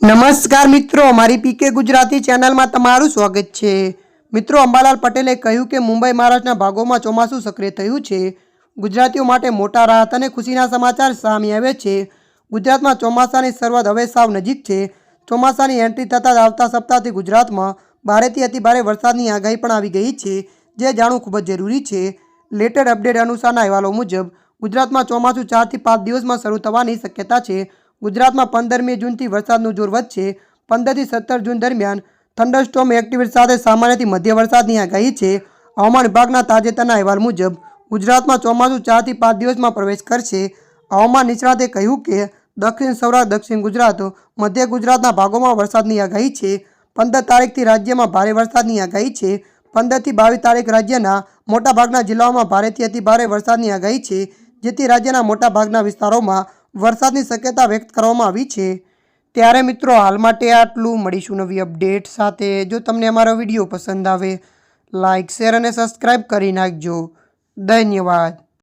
નમસ્કાર મિત્રો મારી પીકે ગુજરાતી ચેનલમાં તમારું સ્વાગત છે. મિત્રો, અંબાલાલ પટેલે કહ્યું કે મુંબઈ મહારાષ્ટ્રના ભાગોમાં ચોમાસું સક્રિય થયું છે. ગુજરાતીઓ માટે મોટા રાહત અને ખુશીના સમાચાર સામે આવે છે. ગુજરાતમાં ચોમાસાની શરૂઆત હવે સાવ નજીક છે. ચોમાસાની એન્ટ્રી થતાં આવતા સપ્તાહથી ગુજરાતમાં ભારેથી અતિભારે વરસાદની આગાહી પણ આવી ગઈ છે, જે જાણવું ખૂબ જ જરૂરી છે. લેટેડ અપડેટ અનુસારના અહેવાલો મુજબ, ગુજરાતમાં ચોમાસું ચારથી પાંચ દિવસમાં શરૂ થવાની શક્યતા છે. ગુજરાતમાં પંદરમી જૂનથી વરસાદનું જોર વધશે. પંદરથી સત્તર જૂન દરમિયાન થંડરસ્ટોમ એક્ટિવિટી સાથે સામાન્યથી મધ્ય વરસાદની આગાહી છે. હવામાન વિભાગના તાજેતરના અહેવાલ મુજબ, ગુજરાતમાં ચોમાસું ચારથી પાંચ દિવસમાં પ્રવેશ કરશે. હવામાન નિષ્ણાતે કહ્યું કે, દક્ષિણ સૌરાષ્ટ્ર, દક્ષિણ ગુજરાત, મધ્ય ગુજરાતના ભાગોમાં વરસાદની આગાહી છે. પંદર તારીખથી રાજ્યમાં ભારે વરસાદની આગાહી છે. પંદરથી બાવીસ તારીખ રાજ્યના મોટાભાગના જિલ્લાઓમાં ભારેથી અતિભારે વરસાદની આગાહી છે, જેથી રાજ્યના મોટાભાગના વિસ્તારોમાં વરસાદની શક્યતા વ્યક્ત કરવામાં આવી છે. ત્યારે મિત્રો, હાલ માટે આટલું. મળીશું નવી અપડેટ સાથે. જો તમને અમારો વીડિયો પસંદ આવે લાઇક શેર અને સબસ્ક્રાઈબ કરી નાખજો. ધન્યવાદ.